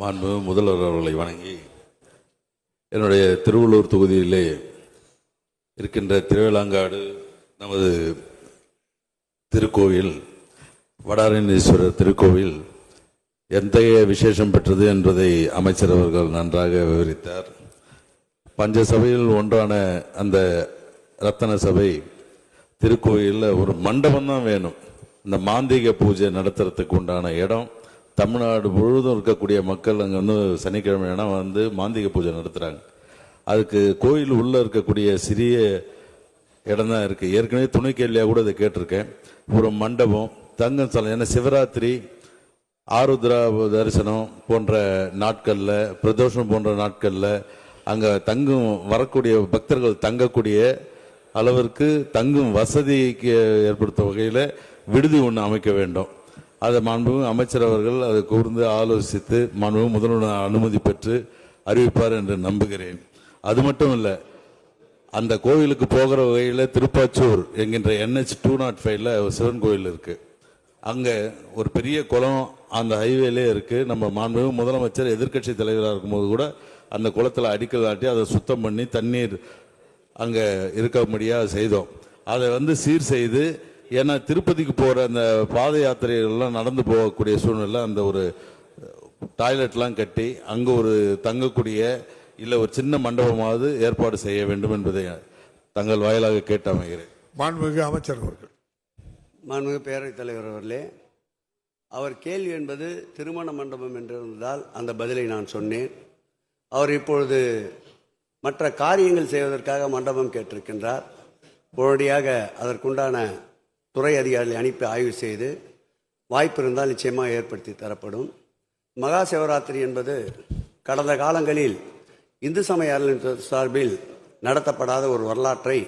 மாண்பு முதல்வர் அவர்களை வணங்கி என்னுடைய திருவள்ளூர் தொகுதியிலே இருக்கின்ற திருவேளாங்காடு நமது திருக்கோவில் வடாரணீஸ்வரர் திருக்கோவில் எத்தகைய விசேஷம் பெற்றது என்பதை அமைச்சர் அவர்கள் நன்றாக விவரித்தார். பஞ்ச சபையில் ஒன்றான அந்த ரத்தன சபை திருக்கோயிலில் ஒரு மண்டபம் தான் வேணும். இந்த மாந்திக பூஜை நடத்துறதுக்கு உண்டான இடம். தமிழ்நாடு முழுவதும் இருக்கக்கூடிய மக்கள் அங்கே வந்து சனிக்கிழமை வந்து மாந்திக பூஜை நடத்துகிறாங்க அதுக்கு கோயில் உள்ளே இருக்கக்கூடிய சிறிய இடம் தான் இருக்குது ஏற்கனவே துணை கேள்வியாக கூட அதை கேட்டிருக்கேன். ஒரு மண்டபம் தங்கம் ஸ்தலம் ஏன்னா சிவராத்திரி ஆருத்ரா தரிசனம் போன்ற நாட்களில் பிரதோஷம் போன்ற நாட்களில் அங்கே தங்கும் வரக்கூடிய பக்தர்கள் தங்கக்கூடிய அளவிற்கு தங்கும் வசதிக்கு ஏற்படுத்தும் வகையில் விடுதி ஒன்று அமைக்க வேண்டும். அதை மாண்பு அமைச்சர் அவர்கள் அதை கூர்ந்து ஆலோசித்து மாண்பு முதல்வர் அனுமதி பெற்று அறிவிப்பார் என்று நம்புகிறேன். அது மட்டும் இல்லை அந்த கோவிலுக்கு போகிற வகையில் திருப்பாச்சூர் என்கின்ற என்ஹெச் டூ நாட் ஃபைவ்ல சிவன் கோயில் இருக்கு. அங்கே ஒரு பெரிய குளம் அந்த ஹைவேலே இருக்கு. நம்ம மாண்பு முதலமைச்சர் எதிர்க்கட்சி தலைவராக இருக்கும்போது கூட அந்த குளத்தில் அடிக்கல் நாட்டி அதை சுத்தம் பண்ணி தண்ணீர் அங்க இருக்கும்படியா செய்தோம். அதை வந்து சீர் செய்து ஏன்னா திருப்பதிக்கு போற அந்த பாத யாத்திரைகள்லாம் நடந்து போகக்கூடிய சூழ்நிலை அந்த ஒரு டாய்லெட்லாம் கட்டி அங்க ஒரு தங்கக்கூடிய இல்ல ஒரு சின்ன மண்டபமாவது ஏற்பாடு செய்ய வேண்டும் என்பதை தங்கள் வாயிலாக கேட்டு அமைகிறேன். மாண்புமிகு அமைச்சர் அவர்கள். மாண்புமிகு பேரவைத் தலைவர் அவர்களே அவர் கேள்வி என்பது திருமண மண்டபம் என்றிருந்ததால் அந்த பதிலை நான் சொன்னேன். அவர் இப்பொழுது மற்ற காரியங்கள் செய்வதற்காக மண்டபம் கேட்டிருக்கின்றார். உடனடியாக அதற்குண்டான துறை அதிகாரிகளை அனுப்பி ஆய்வு செய்து வாய்ப்பு இருந்தால் நிச்சயமாக ஏற்படுத்தி தரப்படும். மகா சிவராத்திரி என்பது கடந்த காலங்களில் இந்து சமய அறநிலையத்துறை சார்பில் நடத்தப்படாத ஒரு வரலாற்றை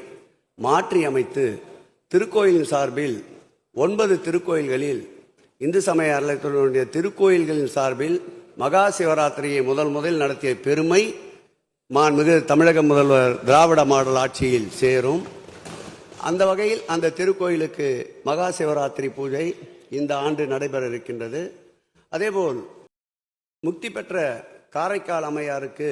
மாற்றி அமைத்து திருக்கோயிலின் சார்பில் ஒன்பது திருக்கோயில்களில் இந்து சமய அறநிலையத்துறையினுடைய திருக்கோயில்களின் சார்பில் மகா சிவராத்திரியை முதல் முதல் நடத்திய பெருமை மாண்புமிகு தமிழக முதல்வர் திராவிட மாடல் ஆட்சியில் சேரும். அந்த வகையில் அந்த திருக்கோயிலுக்கு மகா சிவராத்திரி பூஜை இந்த ஆண்டு நடைபெற இருக்கின்றது. அதேபோல் முக்தி பெற்ற காரைக்கால் அம்மையாருக்கு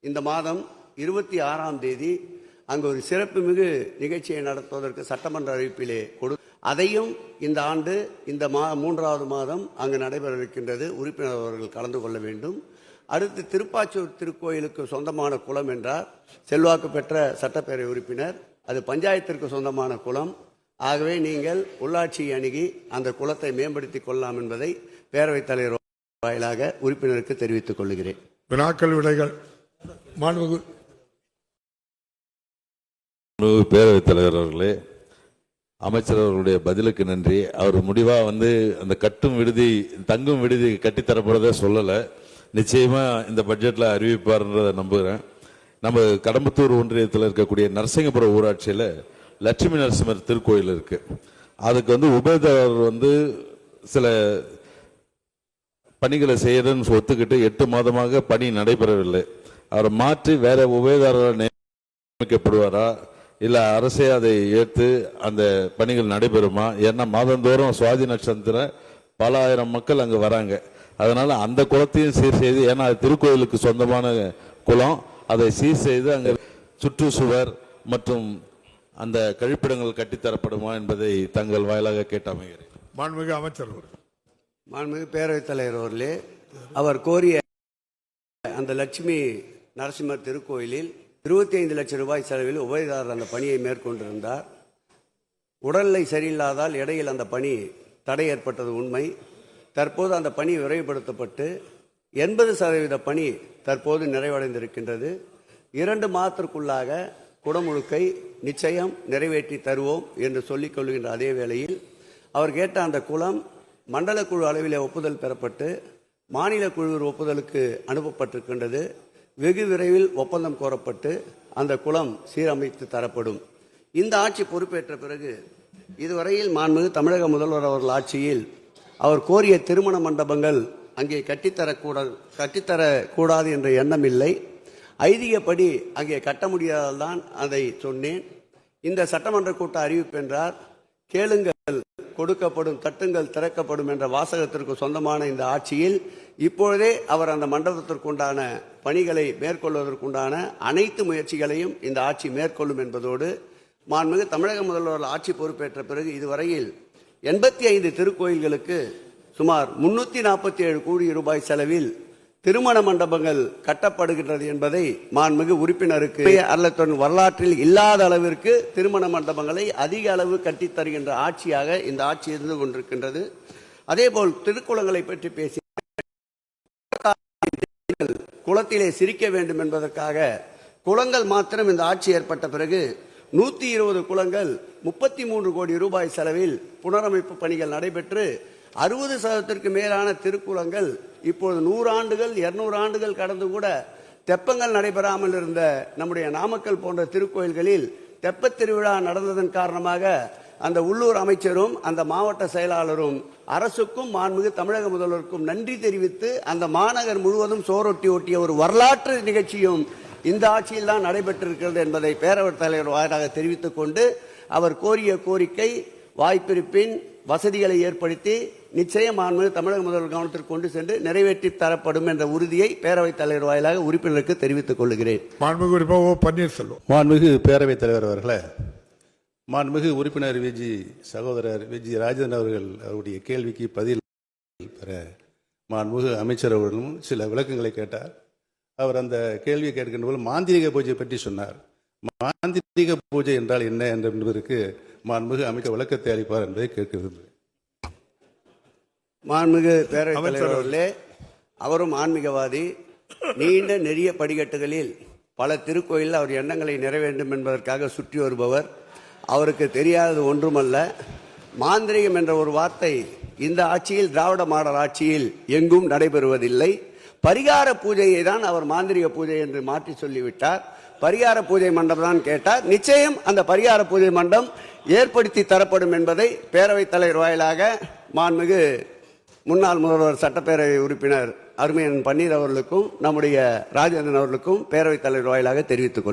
இந்த மாதம் இருபத்தி ஆறாம் தேதி அங்கு ஒரு சிறப்புமிகு நிகழ்ச்சியை நடத்துவதற்கு சட்டமன்ற அறிவிப்பிலே கொடு அதையும் இந்த ஆண்டு இந்த மா மூன்றாவது மாதம் அங்கு நடைபெற இருக்கின்றது. உறுப்பினர் அவர்கள் கலந்து கொள்ள வேண்டும். அடுத்து திருப்பாச்சூர் திருக்கோயிலுக்கு சொந்தமான குளம் என்றார். செல்வாக்கு பெற்ற சட்டப்பேரவை உறுப்பினர். அது பஞ்சாயத்திற்கு சொந்தமான குளம். ஆகவே நீங்கள் உள்ளாட்சி அணுகி அந்த குளத்தை மேம்படுத்திக் கொள்ளலாம் என்பதை பேரவைத் தலைவர் வாயிலாக உறுப்பினருக்கு தெரிவித்துக் கொள்கிறேன். வினாக்கள் விடைகள். மாண்புமிகு. பேரவைத் தலைவர் அவர்களே அமைச்சர் அவர்களுடைய பதிலுக்கு நன்றி. அவர் முடிவா வந்து அந்த கட்டும் விடுதி தங்கும் விடுதி கட்டித்தரப்படுறத சொல்லல. நிச்சயமா இந்த பட்ஜெட்ல அறிவிப்பார்ன்றதை நம்புகிறேன். நம்ம கடம்பத்தூர் ஒன்றியத்தில் இருக்கக்கூடிய நரசிங்கபுரம் ஊராட்சியில் லட்சுமி நரசிம்மர் திருக்கோயில் இருக்கு. அதுக்கு வந்து உபயதாரர் வந்து சில பணிகளை செய்யறதுன்னு ஒத்துக்கிட்டு எட்டு மாதமாக பணி நடைபெறவில்லை. அவரை மாற்றி வேற உபயதாரர் நியமிக்கப்படுவாரா? இல்லை அரசே அதை ஏற்று அந்த பணிகள் நடைபெறுமா? ஏன்னா மாதந்தோறும் சுவாதி நட்சத்திரம் பல ஆயிரம் மக்கள் அங்கே வராங்க. அதனால அந்த குளத்தையும் சீர் செய்து ஏன்னா அது திருக்கோயிலுக்கு சொந்தமான குளம். அதை சீர் செய்து அங்க சுற்றுச்சுவர் மற்றும் அந்த கழிப்பிடங்கள் கட்டித்தரப்படுமா என்பதை தங்கள் வாயிலாக கேட்டு அமைகிறேன். மாண்புமிகு அமைச்சர் அவர்கள். மாண்புமிகு பேரவைத் தலைவர் அவர்களே அவர் கோரிய அந்த லட்சுமி நரசிம்மர் திருக்கோயிலில் இருபத்தி ஐந்து லட்சம் ரூபாய் செலவில் உபயதாரர் அந்த பணியை மேற்கொண்டிருந்தார். உடல்நிலை சரியில்லாதால் இடையில் அந்த பணி தடை ஏற்பட்டது உண்மை. தற்போது அந்த பணி விரைவுபடுத்தப்பட்டு எண்பது சதவீத பணி தற்போது நிறைவடைந்திருக்கின்றது. இரண்டு மாதத்திற்குள்ளாக குடமுழுக்கை நிச்சயம் நிறைவேற்றி தருவோம் என்று சொல்லிக் கொள்கின்ற அதே வேளையில் அவர் கேட்ட அந்த குளம் மண்டல குழு அளவிலே ஒப்புதல் பெறப்பட்டு மாநில குழு ஒப்புதலுக்கு அனுப்பப்பட்டிருக்கின்றது. வெகு விரைவில் ஒப்பந்தம் கோரப்பட்டு அந்த குளம் சீரமைத்து தரப்படும். இந்த ஆட்சி பொறுப்பேற்ற பிறகு இதுவரையில் மாண்புமிகு தமிழக முதல்வர் அவர்கள் ஆட்சியில் அவர் கோரிய திருமண மண்டபங்கள் அங்கே கட்டித்தரக்கூட கட்டித்தரக்கூடாது என்ற எண்ணம் இல்லை. ஐதீகப்படி அங்கே கட்ட முடியாததால் தான் அதை சொன்னேன். இந்த சட்டமன்ற கூட்ட அறிவிப்பு என்றார் கேளுங்கள் கொடுக்கப்படும் தட்டுங்கள் திறக்கப்படும் என்ற வாசகத்திற்கு சொந்தமான இந்த ஆட்சியில் இப்பொழுதே அவர் அந்த மண்டபத்திற்குண்டான பணிகளை மேற்கொள்வதற்குண்டான அனைத்து முயற்சிகளையும் இந்த ஆட்சி மேற்கொள்ளும் என்பதோடு மாண்புமிகு தமிழக முதல்வர் ஆட்சி பொறுப்பேற்ற பிறகு இதுவரையில் எண்பத்தி ஐந்து திருக்கோயில்களுக்கு சுமார் முன்னூற்றி நாற்பத்தி ஏழு கோடி ரூபாய் செலவில் திருமண மண்டபங்கள் கட்டப்படுகின்றது என்பதை மாண்புமிகு உறுப்பினருக்கு அருளத்தொன் வரலாற்றில் இல்லாத அளவிற்கு திருமண மண்டபங்களை அதிக அளவு கட்டித் தருகின்ற ஆட்சியாக இந்த ஆட்சி இருந்து கொண்டிருக்கின்றது. அதேபோல் திருக்குளங்களை பற்றி பேசி குளத்திலே சிரிக்க வேண்டும் என்பதற்காக குளங்கள் மாத்திரம் இந்த ஆட்சி ஏற்பட்ட பிறகு நூற்றி இருபது குளங்கள் முப்பத்தி மூன்று கோடி ரூபாய் செலவில் புனரமைப்பு பணிகள் நடைபெற்று அறுபது சதவீதத்திற்கு மேலான திருக்குளங்கள் இப்பொழுது நூறு ஆண்டுகள் இருநூறு ஆண்டுகள் கடந்து கூட தெப்பங்கள் நடைபெறாமல் இருந்த நம்முடைய நாமக்கல் போன்ற திருக்கோயில்களில் தெப்ப திருவிழா நடந்ததன் காரணமாக அந்த உள்ளூர் அமைச்சரும் அந்த மாவட்ட செயலாளரும் அரசுக்கும் மாண்புமிகு தமிழக முதல்வருக்கும் நன்றி தெரிவித்து அந்த மாநகர் முழுவதும் சோரொட்டி ஒட்டிய ஒரு வரலாற்று நிகழ்ச்சியும் இந்த ஆட்சியில் தான் நடைபெற்றிருக்கிறது என்பதை பேரவைத் தலைவர் வாயிலாக தெரிவித்துக் கொண்டு அவர் கோரிய கோரிக்கை வாய்ப்பிருப்பின் வசதிகளை ஏற்படுத்தி நிச்சயம் மாண்புமிகு தமிழக முதல்வர் கவனத்திற்கு கொண்டு சென்று நிறைவேற்றி தரப்படும் என்ற உறுதியை பேரவைத் தலைவர் வாயிலாக உறுப்பினருக்கு தெரிவித்துக் கொள்கிறேன். மாண்புமிகு உறுப்பினர் ஓ பன்னீர்செல்வம். மாண்புமிகு பேரவைத் தலைவர் அவர்களே மாண்புமிகு உறுப்பினர் விஜி சகோதரர் விஜி ராஜேந்திரன் அவர்கள் அவருடைய கேள்விக்கு பதில் பெற மாண்புமிகு அமைச்சர் அவர்களும் சில விளக்கங்களை கேட்டார். அவர் அந்த கேள்வியை கேட்கின்ற போது மாந்திரிக பூஜை பற்றி சொன்னார். மாந்திரிக பூஜை என்றால் என்ன என்பதற்கு மாண்புமிகு அமைச்சர் விளக்கத்தை அளிப்பார் என்பதை கேட்க விரும்புகிறேன். மாண்புமிகு பேரவைத் தலைவர் அவர்களே அவரும் ஆன்மீகவாதி. நீண்ட நெறிய படிக்கட்டுகளில் பல திருக்கோயிலில் அவர் எண்ணங்களை நிறைவேண்டும் என்பதற்காக சுற்றி வருபவர். அவருக்கு தெரியாதது ஒன்றுமல்ல. மாந்திரிகம் என்ற ஒரு வார்த்தை இந்த ஆட்சியில் திராவிட மாடல் ஆட்சியில் எங்கும் நடைபெறுவதில்லை. பரிகார பூஜையை தான் அவர் மாந்திரிக பூஜை என்று மாற்றி சொல்லிவிட்டார். பரிகார பூஜை மண்டபம் தான் கேட்டார். நிச்சயம் அந்த பரிகார பூஜை மண்டபம் ஏற்படுத்தி தரப்படும் என்பதை பேரவைத் தலைவர் வாயிலாக மாண்புமிகு முன்னாள் முதல்வர் சட்டப்பேரவை உறுப்பினர் அருமையன் பன்னீர் அவர்களுக்கும் நம்முடைய ராஜேந்திரன் அவர்களுக்கும் பேரவைத் தலைவர் வாயிலாக தெரிவித்துக் கொள்கிறேன்.